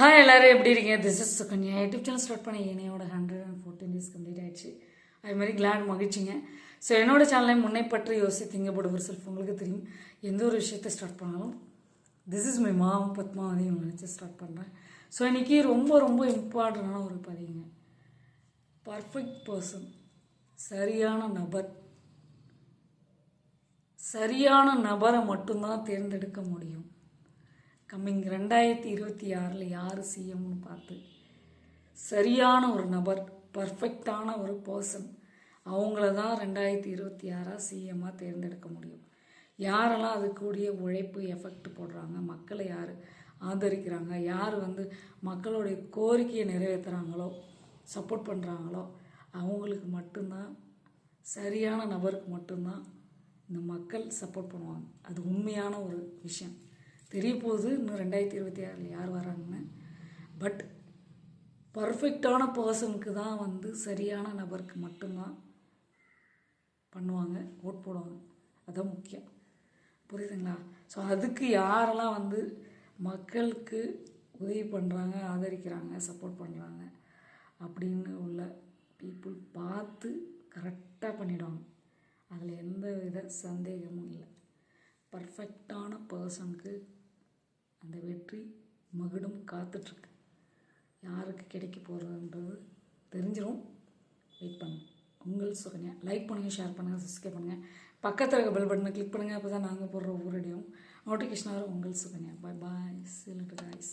Hi எல்லோரும் எப்படி இருக்கீங்க? This is Sukanya YouTube channel start பண்ணி என்னையோட hundred and fourteen days complete ஆயிடுச்சு. அது மாதிரி கிளாட் மகிழ்ச்சிங்க. ஸோ என்னோட சேனலை முன்னே பற்றி யோசி திங்கப்படுவர் செல்ஃப் உங்களுக்கு தெரியும். எந்த ஒரு விஷயத்தை ஸ்டார்ட் பண்ணாலும் this is my mom Padmavathi நினச்சி ஸ்டார்ட் பண்ணுறேன் ஸோ இன்றைக்கி ரொம்ப ரொம்ப இம்பார்ட்டண்டான ஒரு பதிவுங்க. பர்ஃபெக்ட் பர்சன் சரியான நபர். சரியான நபரை மட்டும்தான் தேர்ந்தெடுக்க முடியும். கம்மிங் ரெண்டாயிரத்தி இருபத்தி ஆறில் யார் சிஎம்னு பார்த்து சரியான ஒரு நபர் பர்ஃபெக்டான ஒரு பர்சன் அவங்கள தான் ரெண்டாயிரத்தி இருபத்தி ஆறாக சிஎம்மாக தேர்ந்தெடுக்க முடியும். யாரெல்லாம் அதுக்கூடிய உழைப்பு எஃபெக்ட் போடுறாங்க மக்களை யார் ஆதரிக்கிறாங்க யார் வந்து மக்களுடைய கோரிக்கையை நிறைவேற்றுறாங்களோ சப்போர்ட் பண்ணுறாங்களோ அவங்களுக்கு மட்டும்தான் சரியான நபருக்கு மட்டும்தான் இந்த மக்கள் சப்போர்ட் பண்ணுவாங்க. அது உண்மையான ஒரு விஷயம். தெரிய போகுது இன்னும் ரெண்டாயிரத்தி இருபத்தி ஆறில் யார் வராங்கன்னு. பட் பர்ஃபெக்டான பர்சனுக்கு தான் வந்து சரியான நபருக்கு மட்டும்தான் பண்ணுவாங்க. ஓட் போடுவாங்க. அதுதான் முக்கியம். புரியுதுங்களா? ஸோ அதுக்கு யாரெல்லாம் வந்து மக்களுக்கு உதவி பண்ணுறாங்க ஆதரிக்கிறாங்க சப்போர்ட் பண்ணுறாங்க அப்படின்னு உள்ள பீப்புள் பார்த்து கரெக்டாக பண்ணிவிடுவாங்க அதில் எந்த வித சந்தேகமும் இல்லை. பர்ஃபெக்டான பர்சனுக்கு அந்த வெற்றி மகுடம் காத்துட்ருக்கு. யாருக்கு கிடைக்க போகிறதுன்றது தெரிஞ்சிடும் வெயிட் பண்ணுங்க. உங்கள் சுகன்யா லைக் பண்ணுங்கள் ஷேர் பண்ணுங்கள் சப்ஸ்கிரைப் பண்ணுங்கள் பக்கத்தில் இருக்க பெல் பட்டனை கிளிக் பண்ணுங்கள் அப்போ தான் நாங்கள் போடுற ஒவ்வொரு வீடியோவும் நோட்டிஃபிகேஷன் வரும் உங்கள் சுகன்யா பாய் பாய் சிலட்டு காய்ஸ்